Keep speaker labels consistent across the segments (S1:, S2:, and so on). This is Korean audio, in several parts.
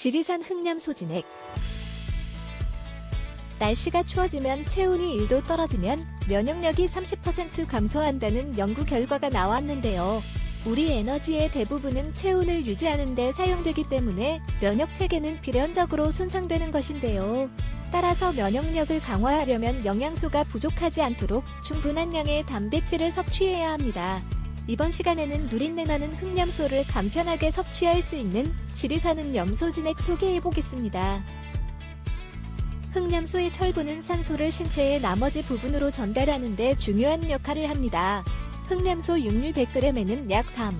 S1: 지리산 흑냠 소진액 날씨가 추워지면 체온이 1도 떨어지면 면역력이 30% 감소한다는 연구 결과가 나왔는데요. 우리 에너지의 대부분은 체온을 유지하는 데 사용되기 때문에 면역 체계는 필연적으로 손상되는 것인데요. 따라서 면역력을 강화하려면 영양소가 부족하지 않도록 충분한 양의 단백질을 섭취해야 합니다. 이번 시간에는 누린내 나는 흑염소를 간편하게 섭취할 수 있는 지리사는 염소진액 소개해 보겠습니다. 흑염소의 철분은 산소를 신체의 나머지 부분으로 전달하는 데 중요한 역할을 합니다. 흑염소 육류 100g에는 약 3,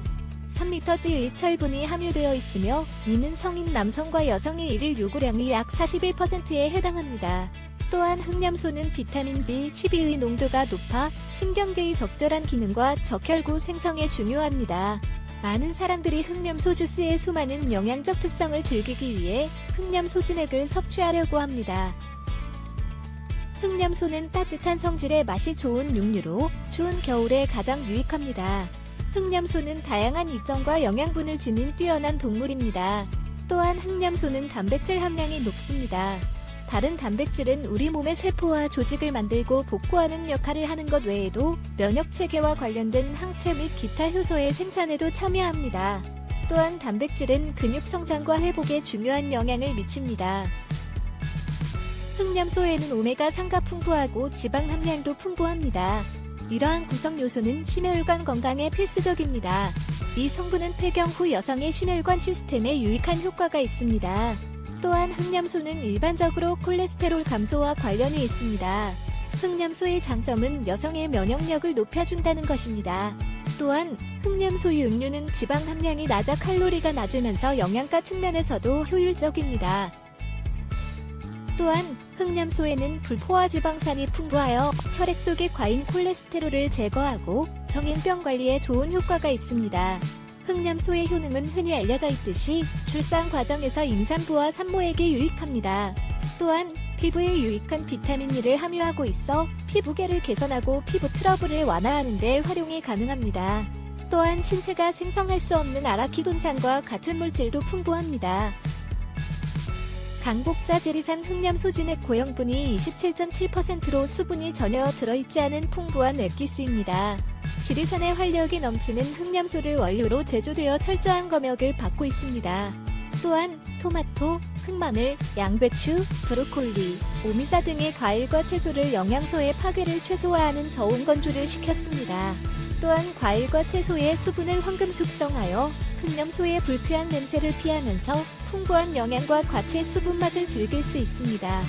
S1: 3mg의 철분이 함유되어 있으며 이는 성인 남성과 여성의 일일 요구량의 약 41%에 해당합니다. 또한 흑염소는 비타민 B12의 농도가 높아 신경계의 적절한 기능과 적혈구 생성에 중요합니다. 많은 사람들이 흑염소 주스의 수많은 영양적 특성을 즐기기 위해 흑염소 진액을 섭취하려고 합니다. 흑염소는 따뜻한 성질의 맛이 좋은 육류로 추운 겨울에 가장 유익합니다. 흑염소는 다양한 이점과 영양분을 지닌 뛰어난 동물입니다. 또한 흑염소는 단백질 함량이 높습니다. 다른 단백질은 우리 몸의 세포와 조직을 만들고 복구하는 역할을 하는 것 외에도 면역 체계와 관련된 항체 및 기타 효소의 생산에도 참여합니다. 또한 단백질은 근육 성장과 회복에 중요한 영향을 미칩니다. 흑염소에는 오메가3가 풍부하고 지방 함량도 풍부합니다. 이러한 구성 요소는 심혈관 건강에 필수적입니다. 이 성분은 폐경 후 여성의 심혈관 시스템에 유익한 효과가 있습니다. 또한 흑염소는 일반적으로 콜레스테롤 감소와 관련이 있습니다. 흑염소의 장점은 여성의 면역력을 높여준다는 것입니다. 또한 흑염소 육류는 지방 함량이 낮아 칼로리가 낮으면서 영양가 측면에서도 효율적입니다. 또한 흑염소에는 불포화 지방산이 풍부하여 혈액 속의 과잉 콜레스테롤을 제거하고 성인병 관리에 좋은 효과가 있습니다. 흑염소의 효능은 흔히 알려져 있듯이 출산 과정에서 임산부와 산모에게 유익합니다. 또한 피부에 유익한 비타민 E를 함유하고 있어 피부계를 개선하고 피부 트러블을 완화하는 데 활용이 가능합니다. 또한 신체가 생성할 수 없는 아라키돈산과 같은 물질도 풍부합니다. 강복자 지리산 흑염 소 진액 고형분이 27.7%로 수분이 전혀 들어있지 않은 풍부한 액기스입니다. 지리산의 활력이 넘치는 흑염소를 원료로 제조되어 철저한 검역을 받고 있습니다. 또한 토마토, 흑마늘, 양배추, 브로콜리, 오미자 등의 과일과 채소를 영양소의 파괴를 최소화하는 저온 건조를 시켰습니다. 또한 과일과 채소의 수분을 황금 숙성하여 흑염소의 불쾌한 냄새를 피하면서 풍부한 영양과 과채 수분 맛을 즐길 수 있습니다.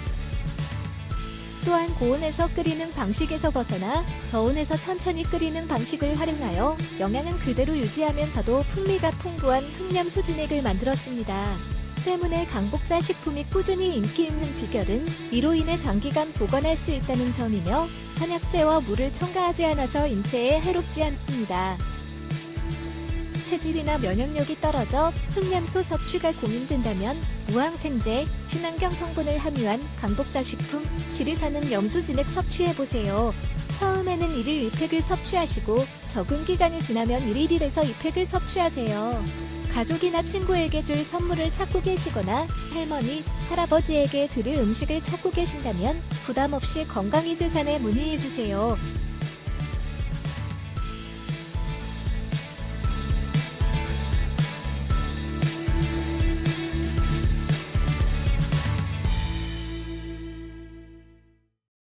S1: 또한 고온에서 끓이는 방식에서 벗어나 저온에서 천천히 끓이는 방식을 활용하여 영양은 그대로 유지하면서도 풍미가 풍부한 흑염소 진액을 만들었습니다. 때문에 강복자 식품이 꾸준히 인기 있는 비결은 이로 인해 장기간 보관할 수 있다는 점이며 한약재와 물을 첨가하지 않아서 인체에 해롭지 않습니다. 체질이나 면역력이 떨어져 흑염소 섭취가 고민된다면 무항생제, 친환경 성분을 함유한 강복자 식품 지리사는 염소진액 섭취해보세요. 처음에는 1일 1팩을 섭취하시고 적응 기간이 지나면 1일 1에서 2팩을 섭취하세요. 가족이나 친구에게 줄 선물을 찾고 계시거나 할머니, 할아버지에게 드릴 음식을 찾고 계신다면 부담 없이 건강이 재산에 문의해 주세요.